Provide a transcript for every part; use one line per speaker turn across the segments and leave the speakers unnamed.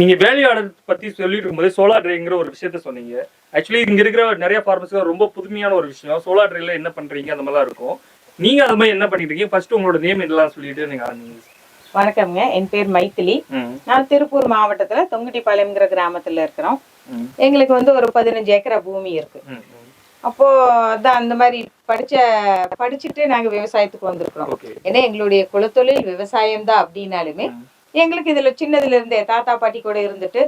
நீங்க value order பத்தி சொல்லிட்டு இருக்கும்போது சோலார் ட்ரைங்கிற ஒரு விஷயத்த சொன்னீங்க. ஆக்சுவலி இங்க இருக்கிற நிறைய ஃபார்மர்ஸ்க்கு ரொம்ப புதுமையான ஒரு விஷயம். சோலார் ட்ரைல என்ன பண்றீங்க? அந்த மாதிரிலாம் இருக்கும். நீங்க அது மாதிரி என்ன பண்ணிட்டு இருக்கீங்க? ஃபர்ஸ்ட் உங்களோட நேம் என்னலாம் சொல்லிட்டு நீங்க ஆரம்பிங்க.
வணக்கம்ங்க. என் பேர் மைத்திலி. நான் திருப்பூர் மாவட்டத்துல தொங்குட்டிப்பாளையம்ங்கிற கிராமத்துல இருக்கிறோம். எங்களுக்கு வந்து ஒரு பதினஞ்சு ஏக்கரா பூமி இருக்கு. அப்போ அதான் அந்த மாதிரி படிச்ச படிச்சுட்டு நாங்க விவசாயத்துக்கு வந்திருக்கிறோம். ஏன்னா எங்களுடைய குலத்தொழில் விவசாயம் தான் அப்படின்னாலுமே. எங்களுக்கு இதுல சின்னதுல இருந்தே தாத்தா பாட்டி கூட இருந்துட்டு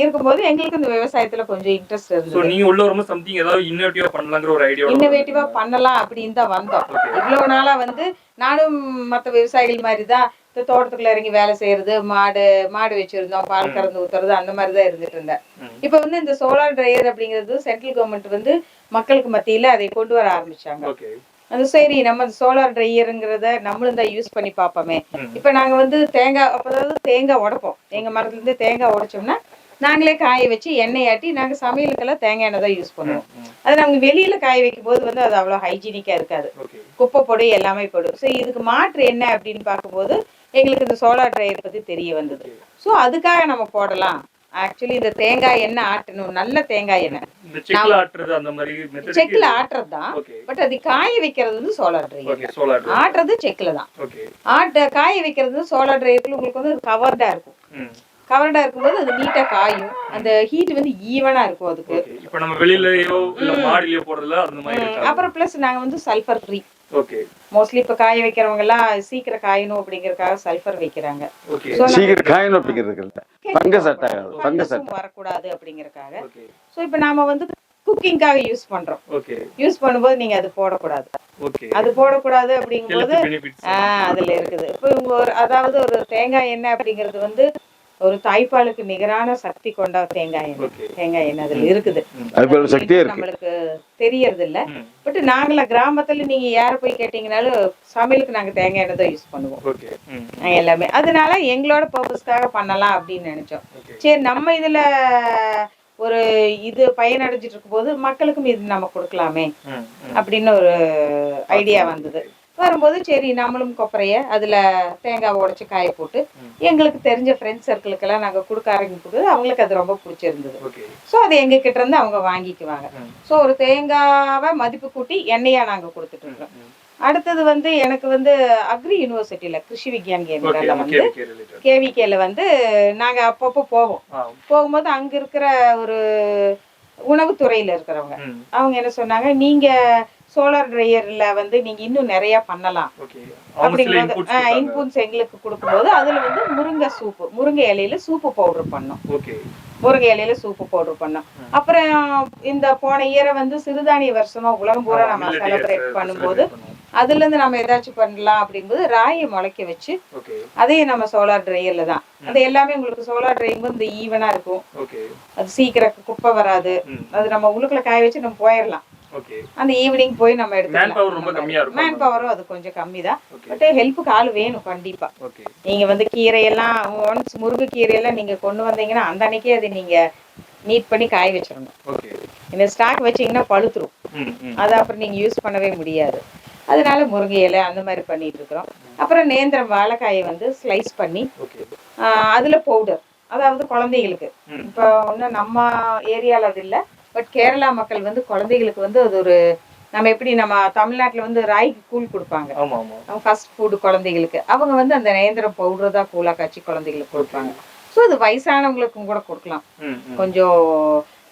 இருக்கும்போது எங்களுக்கு இந்த விவசாயத்துல கொஞ்சம் இன்ட்ரெஸ்ட் இருந்தது.
நீங்க உள்ள வரும்போது சம்திங் ஏதாவது இன்னோவேட்டிவா பண்ணலாங்கிற ஒரு ஐடியா
இன்னோவேட்டிவா பண்ணலாம் அப்படின்னு தான் வந்தோம். இவ்வளவு நாளா வந்து நானும் மத்த விவசாயிகள் மாதிரி தான் இந்த தோட்டத்துக்குள்ள இறங்கி வேலை செய்யறது மாடு மாடு வச்சிருந்தோம் பால் கறந்து ஊத்துறது அந்த மாதிரி தான் இருந்துட்டு இருந்தேன். இப்ப வந்து இந்த சோலார் டிரையர் அப்படிங்கிறது சென்ட்ரல் கவர்மெண்ட் வந்து மக்களுக்கு மத்தியில அதை கொண்டு வர ஆரம்பிச்சாங்க. அது சரி நம்ம சோலார் ட்ரையருங்கிறத நம்மளும் தான் யூஸ் பண்ணி பார்ப்போமே. இப்ப நாங்க வந்து தேங்காய் அதாவது தேங்காய் உடைப்போம். எங்க மரத்துல இருந்து தேங்காய் உடைச்சோம்னா நாங்களே காய வச்சு எண்ணெய் ஆட்டி நாங்க சமையலுக்கெல்லாம் தேங்காய் எண்ணெய் தான் யூஸ் பண்ணுவோம். அது நாங்க வெளியில காய வைக்கும் போது வந்து அது அவ்வளவு ஹைஜீனிக்கா இருக்காது. குப்பை பொடி எல்லாமே போடும். ஸோ இதுக்கு மாற்று என்ன அப்படின்னு பார்க்கும்போது எங்களுக்கு இந்த சோலார் ட்ரையர் பத்தி தெரிய வந்தது. ஸோ அதுக்காக நம்ம போடலாம். ஆக்சுவலி இந்த தேங்காய் எண்ணெய் ஆட்டணும். நல்ல தேங்காய் எண்ணெய்.
செக்ல ஆட்டுறது
தான் பட் அது காய வைக்கிறது வந்து சோலார் ட்ரையர் ஆட்டுறது செக்கில் தான் ஆட்ட காய வைக்கிறது சோலார் ட்ரையர்ல உங்களுக்கு வந்து கவர்டா இருக்கும். கவர்டா இருக்கும்போது அது நீட்டா காயும். அந்த ஹீட் வந்து ஈவனா இருக்கும் அதுக்கு.
ஓகே இப்போ நம்ம வெளியிலயோ இல்ல மாடிலயோ போடுறதுல அந்த மாதிரி
ம்,
இருக்காது.
அப்புறம் பிளஸ் நாங்க வந்து சல்ஃபர் ஃப்ரீ
ஓகே
மோஸ்ட்லி இப்ப காய வைக்கிறவங்க எல்லாம் சீக்கிரம் காயணும் அப்படிங்கறதுக்காக சல்ஃபர் வைக்கிறாங்க.
சீக்கிரம் காயணும் அப்படிங்கிறதுக்கு இல்லை. ஃபங்கஸ் அட்டாக் ஃபங்கஸ்
உம் வரக்கூடாது அப்படிங்கறதுக்காக. சோ இப்ப நாம வந்து குக்கிங்காக யூஸ் பண்றோம்.
ஓகே
யூஸ் பண்ணும்போது நீங்க அது போடக்கூடாது.
ஓகே
அது போடக்கூடாது அப்படிங்கும்போது அதுல இருக்குது. இப்போ அதாவது ஒரு தேங்காய் எண்ணெய் அப்படிங்கிறது வந்து ஒரு தாய்ப்பாலுக்கு நிகரான சக்தி கொண்ட தேங்காய் எண்ணெய். தேங்காய் எண்ணெய் அதுல இருக்குது. நம்மளுக்கு தெரியறது இல்ல பட் நாங்கள கிராமத்துல நீங்க யார போய் கேட்டீங்கனாலும் சமையலுக்கு நாங்க தேங்காய் எண்ணெய் தான் யூஸ் பண்ணுவோம். எல்லாமே. அதனால எங்களோட பர்பஸ்க்காக பண்ணலாம் அப்படின்னு நினைச்சோம். சரி நம்ம இதுல ஒரு இது பயனடைஞ்சிட்டு இருக்கும்போது மக்களுக்கும் இது நம்ம கொடுக்கலாமே அப்படின்னு ஒரு ஐடியா வந்தது. வரும்போது சரி நம்மளும் கொப்பரைய அதுல தேங்காய் உடைச்சு காய போட்டு. எங்களுக்கு தெரிஞ்ச ஃப்ரெண்ட்ஸ் சர்க்கிளுக்கெல்லாம் நாங்க கொடுக்க ஆரம்பிக்கும் அவங்களுக்கு அது ரொம்ப பிடிச்சிருந்தது. ஸோ அது எங்க கிட்ட இருந்து அவங்க வாங்கிக்குவாங்க. ஸோ ஒரு தேங்காவை மதிப்பு கூட்டி எண்ணெயா நாங்க கொடுத்துட்டு இருக்கோம். அடுத்தது வந்து எனக்கு வந்து அக்ரி யூனிவர்சிட்டியில கிருஷி
ஓகே
கேந்திரால வந்து கேவிகேல வந்து நாங்க அப்பப்போ போவோம். போகும்போது அங்க இருக்கிற ஒரு உணவுத்துறையில இருக்கிறவங்க. அவங்க என்ன சொன்னாங்க நீங்க சோலார் ட்ரையர்ல வந்து நீங்க இன்னும் நிறைய பண்ணலாம். அப்படிங்கும்போது
இன்புட்ஸ்
எங்களுக்கு கொடுக்கும்போது அதுல வந்து முருங்கை சூப்பு முருங்கை இலையில சூப்பு பவுடர் பண்ணோம். முருங்கை இலையில சூப்பு பவுடர் பண்ணோம். அப்புறம் இந்த போன இயரை வந்து சிறுதானிய வருஷமா உலகம் பூரா நம்ம செலிப்ரேட் பண்ணும்போது. அதுல இருந்து நம்ம ஏதாச்சும் பண்ணலாம் அப்படிங்கும்போது ராயை முளைக்க வச்சு அதையும் நம்ம சோலார் ட்ரையர்ல தான். அது எல்லாமே உங்களுக்கு சோலார் ட்ரையிங் வந்து ஈவனா இருக்கும். அது சீக்கிரம் குப்பை வராது. அது நம்ம உள்ளுக்குள்ள காய வச்சு நம்ம போயிடலாம் அந்த ஈவினிங் போய் நம்ம
இருக்கும்.
மேன் பவரும் அது கொஞ்சம் கம்மி தான் பட் ஹெல்ப்புக்கு ஆள் வேணும் கண்டிப்பா. நீங்க வந்து கீரையெல்லாம் ஒன்ஸ் முருங்கை கீரையெல்லாம் நீங்க கொண்டு வந்தீங்கன்னா அந்த அன்னைக்கே அது நீங்க நீட் பண்ணி காய வச்சிடணும். இந்த ஸ்டாக் வச்சீங்கன்னா பழுத்துரும். அதை அப்புறம் நீங்க யூஸ் பண்ணவே முடியாது. அதனால முருங்கை இலை அந்த மாதிரி பண்ணிட்டு இருக்கிறோம். அப்புறம் நேந்திரம் வாழைக்காயை வந்து ஸ்லைஸ் பண்ணி அதுல பவுடர் அதாவது குழந்தைகளுக்கு. இப்போ இன்னும் நம்ம ஏரியால அது இல்லை. பட் கேரளா மக்கள் வந்து குழந்தைகளுக்கு வந்து அது ஒரு நம்ம எப்படி நம்ம தமிழ்நாட்டுல வந்து ராய்க்கு கூழ் கொடுப்பாங்க.
ஆமா
ஃபர்ஸ்ட் ஃபுட் குழந்தைகளுக்கு. அவங்க வந்து அந்த நேந்திரம் பவுடர் தான் கூழா காய்ச்சி குழந்தைகளுக்கு கொடுப்பாங்க. ஸோ அது வயசானவங்களுக்கும் கூட கொடுக்கலாம். கொஞ்சம்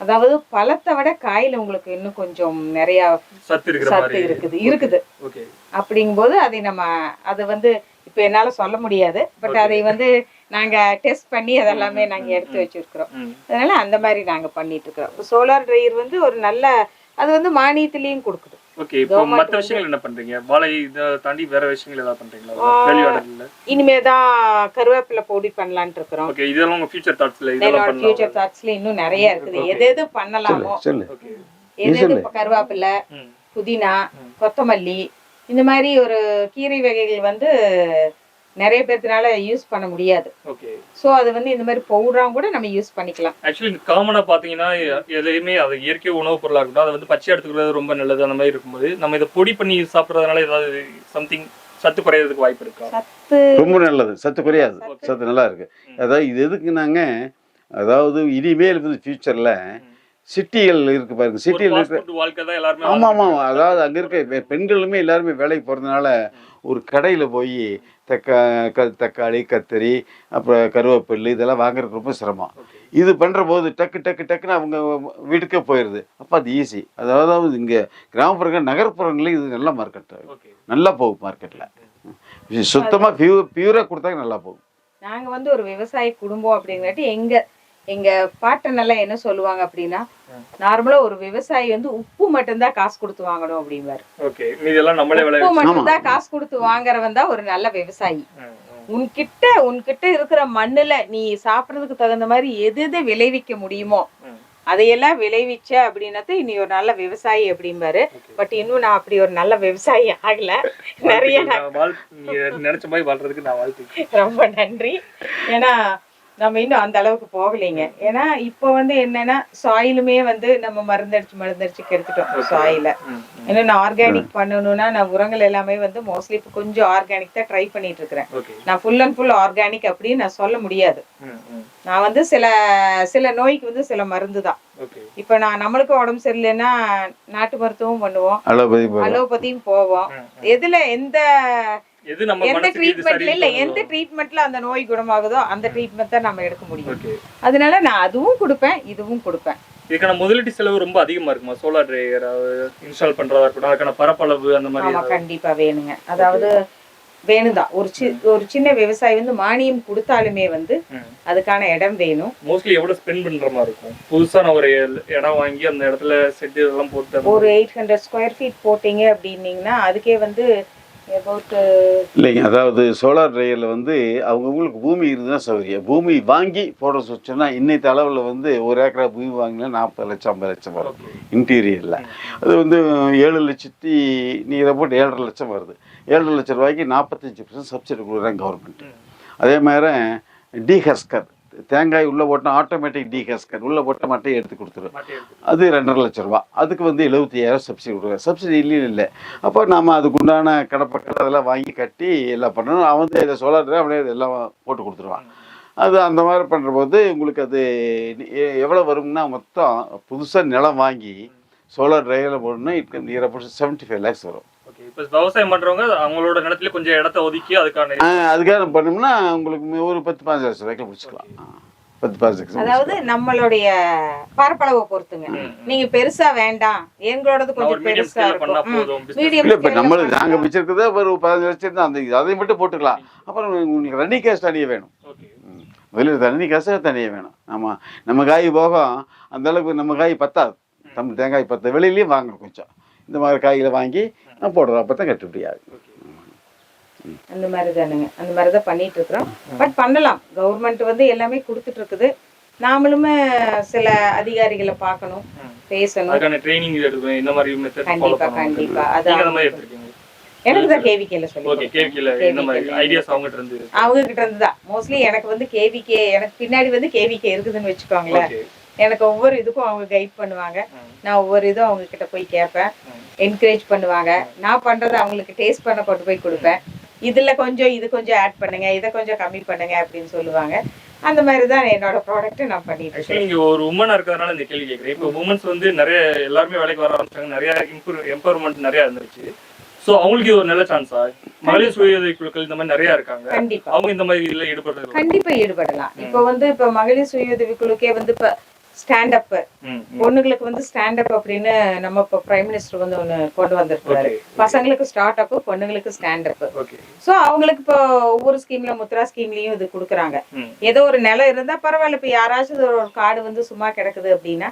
அதாவது பழத்தை விட காயில உங்களுக்கு இன்னும் கொஞ்சம் நிறைய
சத்து
இருக்குது. இருக்குது. அப்படிங்கும்போது அதை நம்ம அதை வந்து இப்போ என்னால சொல்ல முடியாது. பட். அதை வந்து நாங்க டெஸ்ட் பண்ணி அதெல்லாமே நாங்க எடுத்து வச்சிருக்கிறோம். அதனால அந்த மாதிரி நாங்க பண்ணிட்டு இருக்கிறோம் சோலார் ட்ரையர் வந்து ஒரு நல்ல அது வந்து மானியத்திலையும் கொடுக்குது.
ஓகே இப்போ மத்த விஷயங்கள் என்ன பண்றீங்க? வாழை இதை தாண்டி வேற விஷயங்கள் ஏதாவது பண்றீங்களா? ஆர்டர்ல
இனிமே தான் கருவேப்பிலை பொடி பண்ணலான்ட்டு இருக்கிறோம்.
ஓகே இதெல்லாம் உங்க ஃபியூச்சர் தாட்ஸ்ல இதெல்லாம்
ஃபியூச்சர் தாட்ஸ்ல இன்னும் நிறைய இருக்குது. எது எது பண்ணலாமோ? எது எது கருவேப்பிலை புதினா. கொத்தமல்லி இந்த மாதிரி ஒரு கீரை வகைகள் வந்து நிறைய பேர்த்தினால யூஸ் பண்ண முடியாது.
ஓகே
ஸோ அது வந்து இந்த மாதிரி பவுடராக கூட நம்ம யூஸ் பண்ணிக்கலாம்.
ஆக்சுவலி காமனா பாத்தீங்கன்னா எ- எதையுமே அது இயற்கை உணவுப் பொருளா இருக்கட்டும் அதை வந்து பச்சை எடுத்துக்கிறது ரொம்ப நல்லது அந்த மாதிரி இருக்கும்போது நம்ம இதை பொடி பண்ணி சாப்பிட்றதுனால ஏதாவது சம்திங் சத்து குறையறதுக்கு வாய்ப்பு இருக்கா?
சத்து
ரொம்ப நல்லது. சத்து குறையாது. சத்து. நல்லா இருக்கு. அதாவது இது எதுக்குனாங்க அதாவது இனிமேல் வந்து ஃபியூச்சர்ல சிட்டிகள் இருக்கு பாருங்க. சிட்டியில் இருக்க
food வாழ்க்கை தான் எல்லாருமே
ஆமா ஆமா அதாவது அங்க இருக்க பெ- பெண்களுமே எல்லாருமே வேலைக்கு போறதுனால ஒரு கடையில போய் தக்கா க தக்காளி கத்தரி அப்புறம் கருவேப்பிலை இதெல்லாம் வாங்குறதுக்கு ரொம்ப சிரமம். இது பண்ற போது டக்கு டக்கு டக்குன்னு அவங்க வீட்டுக்கே போயிடுது அப்போ அது ஈஸி அதாவது இங்க கிராமப்புறங்கள் நகர்ப்புறங்களையும் இது நல்ல மார்க்கெட் நல்லா போகும் மார்க்கெட்டில் சுத்தமாக பியூ பியூராக கொடுத்தாங்க நல்லா போகும்.
நாங்க வந்து ஒரு விவசாய குடும்பம் அப்படிங்காட்டி எங்க எங்க பாட்டன் எல்லாம் என்ன சொல்லுவாங்க அப்படின்னா நார்மலா ஒரு விவசாயி வந்து உப்பு மட்டும்தான் காசு கொடுத்து வாங்கணும் அப்படிம்பாரு.
ஓகே இதெல்லாம் நம்மளே விளைய
உப்பு மட்டும்தான் காசு கொடுத்து வாங்குறவன் தான் ஒரு நல்ல விவசாயி. உன்கிட்ட உன்கிட்ட இருக்கிற மண்ணுல நீ சாப்பிடறதுக்கு தகுந்த மாதிரி எது எது விளைவிக்க முடியுமோ. அதையெல்லாம் விளைவிச்ச அப்படின்னது நீ ஒரு நல்ல விவசாயி அப்படிம்பாரு. பட் இன்னும் நான் அப்படி ஒரு நல்ல விவசாயி ஆகல. நிறைய நான்
நினைச்ச மாதிரி வாழ்றதுக்கு நான் வாழ்த்து
ரொம்ப நன்றி. ஏன்னா நம்ம இன்னும் அந்த அளவுக்கு போகலைங்க. ஏன்னா இப்போ வந்து என்னன்னா சாயிலுமே வந்து நம்ம மருந்தடிச்சு மருந்தடிச்சு கெடுத்துட்டோம் சாயில இன்னும் நான் ஆர்கானிக் பண்ணணும்னா நான் உரங்கள் எல்லாமே வந்து மோஸ்ட்லி இப்போ கொஞ்சம் ஆர்கானிக் தான் ட்ரை பண்ணிட்டு இருக்கிறேன் நான் ஃபுல் அண்ட் ஃபுல் ஆர்கானிக் அப்படின்னு நான் சொல்ல முடியாது. நான் வந்து சில சில நோய்க்கு வந்து சில மருந்து தான். இப்போ நான் நம்மளுக்கு உடம்பு சரியில்லைன்னா நாட்டு மருத்துவம் பண்ணுவோம். அலோபதியும் போவோம். எதுல எந்த
எது நம்ம
எந்த ட்ரீட்மெண்ட்ல இல்ல எந்த ட்ரீட்மெண்ட்ல அந்த நோய் குணமாகுதோ அந்த ட்ரீட்மெண்ட் தான் நம்ம எடுக்க முடியும். அதனால நான் அதுவும் கொடுப்பேன் இதுவும் கொடுப்பேன்.
இதுக்கான முதலீட்டு செலவு ரொம்ப அதிகமா இருக்குமா? சோலார் ட்ரையர் இன்ஸ்டால் பண்றதா இருக்கட்டும் அதுக்கான பரப்பளவு அந்த மாதிரி
கண்டிப்பா வேணுங்க. அதாவது வேணுதான் ஒரு சி ஒரு சின்ன விவசாயி வந்து மானியம் கொடுத்தாலுமே வந்து அதுக்கான இடம் வேணும்.
மோஸ்ட்லி எவ்வளவு ஸ்பெண்ட் பண்ற மாதிரி இருக்கும்? புதுசா நான் ஒரு இடம் வாங்கி அந்த இடத்துல செட் இதெல்லாம் போட்டு
ஒரு எயிட் ஹண்ட்ரட் ஸ்கொயர் ஃபீட் போட்டீங்க அப்படின்னீங்கன்னா அதுக்கே வந்து
இல்லைங்க அதாவது சோலார் ட்ரையரில் வந்து அவங்கவுங்களுக்கு பூமி இருந்தால் சௌகரியம் பூமி வாங்கி போட சொன்னா இன்னைக்கு அளவில் வந்து ஒரு ஏக்கரா பூமி வாங்கினா நாற்பது லட்சம் ஐம்பது லட்சம் வரும். இன்டீரியரில் அது வந்து ஏழு லட்சத்தி நீ இதை போட்டு ஏழரை லட்சம் வருது ஏழரை லட்சம் ரூபாய்க்கு நாற்பத்தஞ்சு பர்சன்ட் சப்சிடி கொடுக்குறாங்க கவர்மெண்ட். அதே மாதிரி டீஹஸ்கர் தேங்காய் உள்ளே போட்டால் ஆட்டோமேட்டிக் டீஹஸ்கர் உள்ளே போட்ட மட்டையை எடுத்து கொடுத்துரும். அது ரெண்டரை லட்ச ரூபா. அதுக்கு வந்து எழுபத்தி ஐயாயிரம் சப்சிடி கொடுக்குறாங்க. சப்சிடி இல்லையும் இல்லை. அப்போ நம்ம அதுக்கு உண்டான கடப்பக்கடை அதெல்லாம் வாங்கி கட்டி எல்லாம் பண்ணணும். அவன் வந்து இதை சோலார் அப்படியே இதெல்லாம் போட்டு கொடுத்துருவான். அது அந்த மாதிரி பண்ணுற போது உங்களுக்கு அது எவ்வளோ வரும்னா மொத்தம் புதுசாக நிலம் வாங்கி சோலார் ட்ரைவில் போடணும்னா it near about seventy five lakhs வரும்.
இப்ப விவசாயம் பண்றவங்க அவங்களோட நிலத்துல கொஞ்சம் இடத்த ஒதுக்கி அதுக்கான
அதுக்காக பண்ணோம்னா உங்களுக்கு ஒரு பத்து பாஞ்சு லட்சம் ரூபாய்க்கு முடிச்சுக்கலாம். பத்து லட்சம்
அதாவது நம்மளுடைய பரப்பளவை பொறுத்துங்க. நீங்க பெருசா வேண்டாம். எங்களோடது கொஞ்சம் பெருசா. மீடியம்
இல்லை இப்போ நம்மளுக்கு நாங்கள் வச்சிருக்கிறதே ஒரு பதினஞ்சு லட்சம் தான் அந்த அதை மட்டும் போட்டுக்கலாம். அப்புறம் உங்களுக்கு ரன்னிங் கேஷ் தனியாக வேணும்.
Okay.
ம். வெளியில் தண்ணி காசு தனியாக வேணும். நம்ம நம்ம காய் போகும் அந்த அளவுக்கு நம்ம காய் பத்தாது. நம்ம தேங்காய் பத்து வெளியிலையும் வாங்கணும் கொஞ்சம். இந்த மாதிரி காய்களை வாங்கி நான் போடுறோம் அப்போ தான் கட்டுப்படி ஆகும்
அந்த மாதிரி தானுங்க அந்த மாதிரி தான் பண்ணிட்டு இருக்கிறோம் பட் பண்ணலாம். கவர்மெண்ட் வந்து எல்லாமே கொடுத்துட்டு இருக்குது நாமளுமே சில அதிகாரிகளை பார்க்கணும். பேசணும்.
அதுக்கான ட்ரைனிங் எடுக்கணும். இந்த மாதிரி மெத்தட் ஃபாலோ
கண்டிப்பா கண்டிப்பா.
எடுத்திருக்கீங்க.
எனக்கு தான் கேவிகேல சொல்லி
ஓகே கேவிக்கில இந்த மாதிரி ஐடியாஸ் அவங்ககிட்ட இருந்து இருக்கு
அவங்க கிட்ட இருந்து தான். மோஸ்ட்லி எனக்கு வந்து கேவிகே எனக்கு பின்னாடி வந்து கேவிகே இருக்குதுன்னு வச்சுக்கோங்களேன். எனக்கு ஒவ்வொரு இதுக்கும் அவங்க கைட் பண்ணுவாங்க. நான் ஒவ்வொரு இதுவும் அவங்க கிட்ட போய் கேட்பேன். என்கரேஜ் பண்ணுவாங்க. நான் பண்றதை அவங்களுக்கு டேஸ்ட் பண்ண கொண்டு போய் கொடுப்பேன். இதுல கொஞ்சம் இது கொஞ்சம் ஆட் பண்ணுங்க. இதை கொஞ்சம் கம்மி பண்ணுங்க அப்படின்னு சொல்லுவாங்க. அந்த மாதிரி தான் என்னோட ப்ராடக்ட் நான் பண்ணிட்டு இருக்கேன்.
நீங்க ஒரு உமனா இருக்கிறதுனால இந்த கேள்வி கேட்குறேன். இப்போ உமன்ஸ் வந்து நிறைய எல்லாருமே வேலைக்கு வர ஆரம்பிச்சாங்க. நிறைய இம்ப்ரூவ் எம்பவர்மெண்ட் நிறைய இருந்துச்சு ஸோ அவங்களுக்கு ஒரு நல்ல சான்ஸா மகளிர் சுய உதவி குழுக்கள் இந்த மாதிரி நிறைய இருக்காங்க.
கண்டிப்பா.
அவங்க இந்த மாதிரி இதுல ஈடுபடுறது
கண்டிப்பா ஈடுபடலாம். இப்போ வந்து இப்ப மகளிர் சுய உதவி குழுக்கே வந்து இப்ப ஸ்டாண்ட் அப்
ம், ம்.
பொண்ணுங்களுக்கு வந்து ஸ்டாண்ட் அப் அப்படின்னு நம்ம இப்போ பிரைம் மினிஸ்டர் வந்து ஒண்ணு கொண்டு வந்திருக்காரு பசங்களுக்கு ஸ்டார்ட் அப் பொண்ணுங்களுக்கு ஸ்டாண்ட் அப்
ஓகே.
சோ அவங்களுக்கு இப்போ ஒவ்வொரு ஸ்கீம்ல முத்ரா ஸ்கீம்லயும் இது கொடுக்குறாங்க. ஏதோ ஒரு நிலம் இருந்தா பரவாயில்ல. இப்ப யாராச்சும் ஒரு காடு வந்து சும்மா கிடக்குது அப்படின்னா.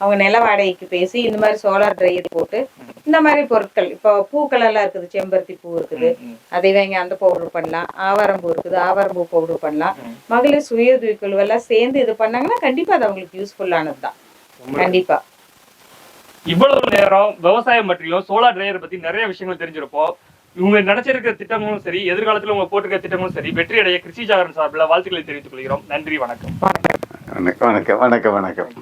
அவங்க நில வாடகைக்கு பேசி இந்த மாதிரி சோலார் ட்ரையர் போட்டு இந்த மாதிரி பொருட்கள். இப்போ பூக்கள் எல்லாம் இருக்குது செம்பருத்தி பூ இருக்குது. அதை வாங்கி அந்த பவுடர் பண்ணலாம். ஆவாரம்பூ இருக்குது ஆவாரம்பூ பவுடர் பண்ணலாம். மகளிர் சுய உதவி குழுவெல்லாம் சேர்ந்து இது பண்ணாங்கன்னா கண்டிப்பா அது அவங்களுக்கு யூஸ்ஃபுல்லானது தான். கண்டிப்பா.
இவ்வளவு நேரம் விவசாயம் பற்றியும் சோலார் டிரையர் பத்தி நிறைய விஷயங்கள் தெரிஞ்சிருப்போம். இவங்க நினைச்சிருக்கிற திட்டங்களும் சரி எதிர்காலத்துல உங்க போட்டிருக்கிற திட்டங்களும் சரி வெற்றி அடைய கிருஷி ஜாகரன் சார்பில் வாழ்த்துக்களை தெரிவித்துக் கொள்கிறோம். நன்றி வணக்கம்.
வணக்கம் வணக்கம் வணக்கம் வணக்கம்.